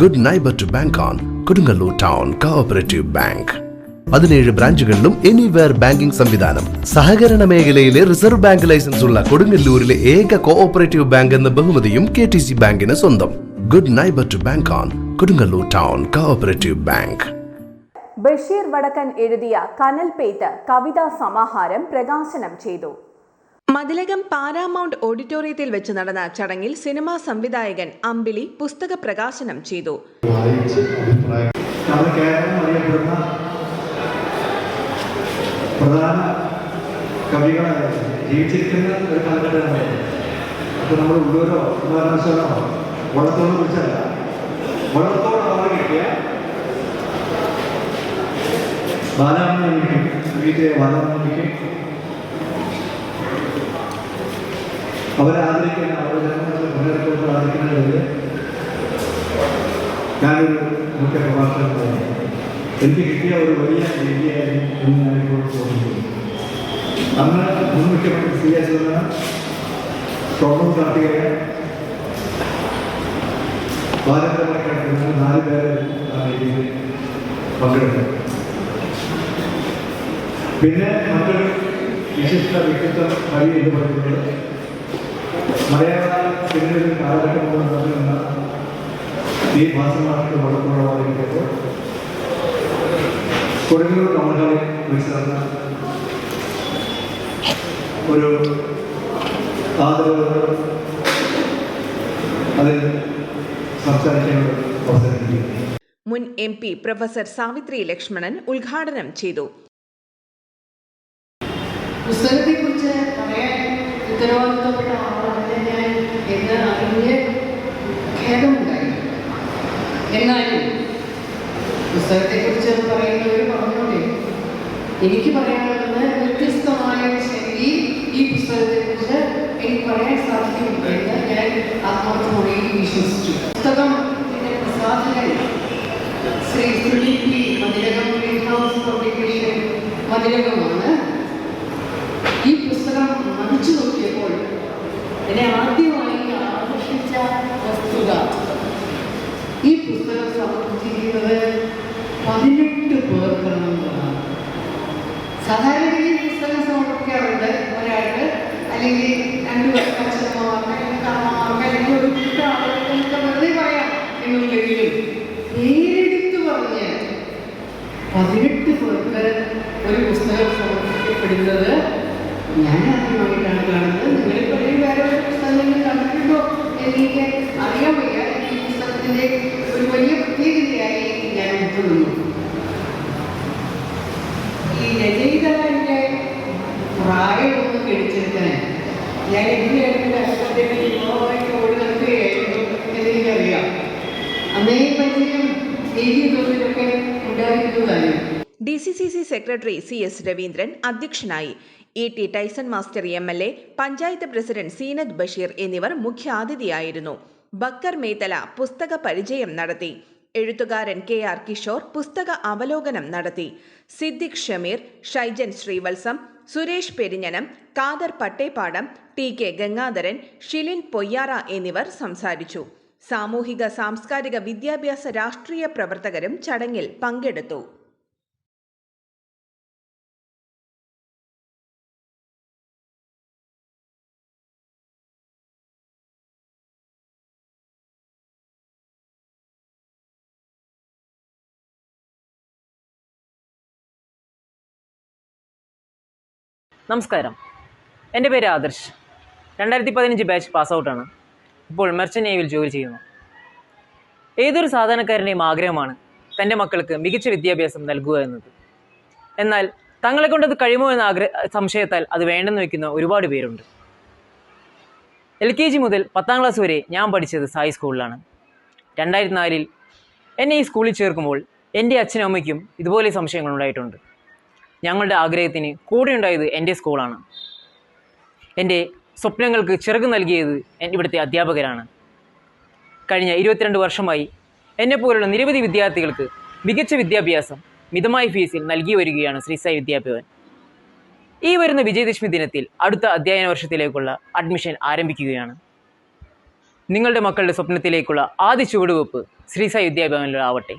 Good neighbour to bank on Kodungallur town cooperative bank പതിനേഴ് ബ്രാഞ്ചുകളിലും anywhere banking സംവിധാനം. സഹകരണ മേഖലയിലെ റിസർവ് ബാങ്ക് ലൈസൻസ് ഉള്ള കൊടുങ്ങല്ലൂരിലെ ഏക കോഓപ്പറേറ്റീവ് ബാങ്ക് എന്ന ബഹുമതിയും കെ ടി സി ബാങ്കിന് സ്വന്തം. Good neighbour to bank on Kodungallur town cooperative bank Basheer Vadakkan എഴുതിയ കനൽ കവിതാ സമാഹാരം പ്രകാശനം ചെയ്തു. മതിലകം പാരാമൗണ്ട് ഓഡിറ്റോറിയത്തിൽ വെച്ച് നടന്ന ചടങ്ങിൽ സിനിമാ സംവിധായകൻ അമ്പിളി പുസ്തക പ്രകാശനം ചെയ്തു. പ്രധാന കവികളായ ജീവിച്ചിരിക്കുന്ന അപ്പോൾ നമ്മൾ വീട്ടിലെ അവരെ ആദരിക്കുന്ന അവരുടെ ജന്മദിനത്തിൽ പങ്കെടുക്കുന്നത് ആദരിക്കുന്നതിൽ ഞാനൊരു മുഖ്യ പ്രഭാഷണം പറഞ്ഞു എനിക്ക് കിട്ടിയ ഒരു വലിയ രീതിയായിരുന്നു എന്ന് ഞാനിപ്പോൾ തോന്നുന്നു അന്ന് മുൻ മുഖ്യമന്ത്രി സി എസ് ഷോർണൂർ കാർത്തികേയ ഭാരതമണിക്കാട്ടിൽ നാല് പേര് ആ രീതിയിൽ പങ്കെടുത്തു പിന്നെ മറ്റൊരു വിശിഷ്ട വ്യക്തിത്വം വഴി എന്ന് പറയുന്നത് മലയാള സിനിമയിൽ കാലഘട്ടം നടന്നിരുന്ന ഈ മാസമാർക്ക് വളർത്തുള്ളതായിരിക്കുമ്പോൾ കൊടുങ്ങൂർ ടൗൺ ഹാളിൽ വെച്ച് ഒരു ആദരവ് അതിൽ സംസാരിക്കാനുള്ള അവസരം മുൻ M P professor Savithri Lakshmanan ഉദ്ഘാടനം ചെയ്തു. പുസ്തകത്തെക്കുറിച്ച് പറയാൻ ഉത്തരവാദിത്തപ്പെട്ട എന്ന് അറിഞ്ഞ് ഖേദമുണ്ടായി. എന്നാലും പുസ്തകത്തെക്കുറിച്ച് പറയുന്നവർ പറഞ്ഞോട്ടെ. എനിക്ക് പറയാനുള്ളത് വ്യത്യസ്തമായ ശൈലി ഈ പുസ്തകത്തെക്കുറിച്ച് എനിക്ക് പറയാൻ സാധിക്കും എന്ന് ഞാൻ ആത്മാർത്ഥമായി വിശ്വസിച്ചു. പുസ്തകം പ്രസാധകൻ Shri Sunil P. Mathirakam green house publication മതിരകമാണ് ഈ പുസ്തകം മറിച്ചു നോക്കിയപ്പോൾ എന്നെ ആകർഷിച്ച വസ്തുത ഈ പുസ്തകം സമർപ്പിച്ചിരിക്കുന്നത് പതിനെട്ട് പേർക്കുള്ളതാണ് സാധാരണ രീതിയിൽ പുസ്തകം സമർപ്പിക്കാറുണ്ട് ഒരാൾക്ക് അല്ലെങ്കിൽ രണ്ട് പതിനെട്ട് പേർക്ക് ഒരു പുസ്തകം സമർപ്പിക്കപ്പെടുന്നത് ഞാൻ ആദ്യമായിട്ടാണ് കാണുന്നത്. നിങ്ങളിൽ പലരും വേറെ പുസ്തകങ്ങൾ കണ്ടിട്ടുണ്ടോ? D C C C secretary C S Raveendran അധ്യക്ഷനായി E T Tyson master M L A panchayat president Seenath Basheer എന്നിവർ മുഖ്യാതിഥിയായിരുന്നു ബക്കർ മേത്തല പുസ്തക പരിചയം നടത്തി. എഴുത്തുകാരൻ കെ ആർ കിഷോർ പുസ്തക അവലോകനം നടത്തി. സിദ്ദിഖ് ഷമീർ ഷൈജൻ ശ്രീവത്സം സുരേഷ് പെരിഞ്ഞനം കാദർ പട്ടേപ്പാടം ടി കെ ഗംഗാധരൻ ഷിലിൻ പൊയ്യാറ എന്നിവർ സംസാരിച്ചു. സാമൂഹിക സാംസ്കാരിക വിദ്യാഭ്യാസ രാഷ്ട്രീയ പ്രവർത്തകരും ചടങ്ങിൽ പങ്കെടുത്തു. നമസ്കാരം. എന്റെ പേര് ആദർശ്. രണ്ടായിരത്തി പതിനഞ്ച് ബാച്ച് പാസ് ഔട്ടാണ് ഇപ്പോൾ മെർച്ചന്റ് നേവിയിൽ ജോലി ചെയ്യുന്നു. ഏതൊരു സാധാരണക്കാരന്റെയും ആഗ്രഹമാണ് തന്റെ മക്കൾക്ക് മികച്ച വിദ്യാഭ്യാസം നൽകുക എന്നത്. എന്നാൽ തങ്ങളെ കൊണ്ടത് കഴിയുമോ എന്ന ആഗ്രഹ സംശയത്താൽ അത് വേണ്ടെന്ന് വയ്ക്കുന്ന ഒരുപാട് പേരുണ്ട്. എൽ കെ ജി മുതൽ പത്താം ക്ലാസ് വരെ ഞാൻ പഠിച്ചത് സായി സ്കൂളിലാണ്. രണ്ടായിരത്തി നാലിൽ എന്നെ ഈ സ്കൂളിൽ ചേർക്കുമ്പോൾ എന്റെ അച്ഛനും അമ്മയ്ക്കും ഇതുപോലെ സംശയങ്ങൾ ഉണ്ടായിട്ടുണ്ട്. ഞങ്ങളുടെ ആഗ്രഹത്തിന് കൂടെ ഉണ്ടായത് എന്റെ സ്കൂളാണ്. എന്റെ സ്വപ്നങ്ങൾക്ക് ചിറക് നൽകിയത് ഇവിടുത്തെ അധ്യാപകരാണ്. കഴിഞ്ഞ ഇരുപത്തിരണ്ട് വർഷമായി എന്നെപ്പോലുള്ള നിരവധി വിദ്യാർത്ഥികൾക്ക് മികച്ച വിദ്യാഭ്യാസം മിതമായ ഫീസിൽ നൽകി വരികയാണ് ശ്രീ സായി വിദ്യാഭവൻ. ഈ വരുന്ന വിജയദശമി ദിനത്തിൽ അടുത്ത അധ്യയന വർഷത്തിലേക്കുള്ള അഡ്മിഷൻ ആരംഭിക്കുകയാണ്. നിങ്ങളുടെ മക്കളുടെ സ്വപ്നത്തിലേക്കുള്ള ആദ്യ ചുവടുവെപ്പ് ശ്രീസായി വിദ്യാഭവനിലാവട്ടെ.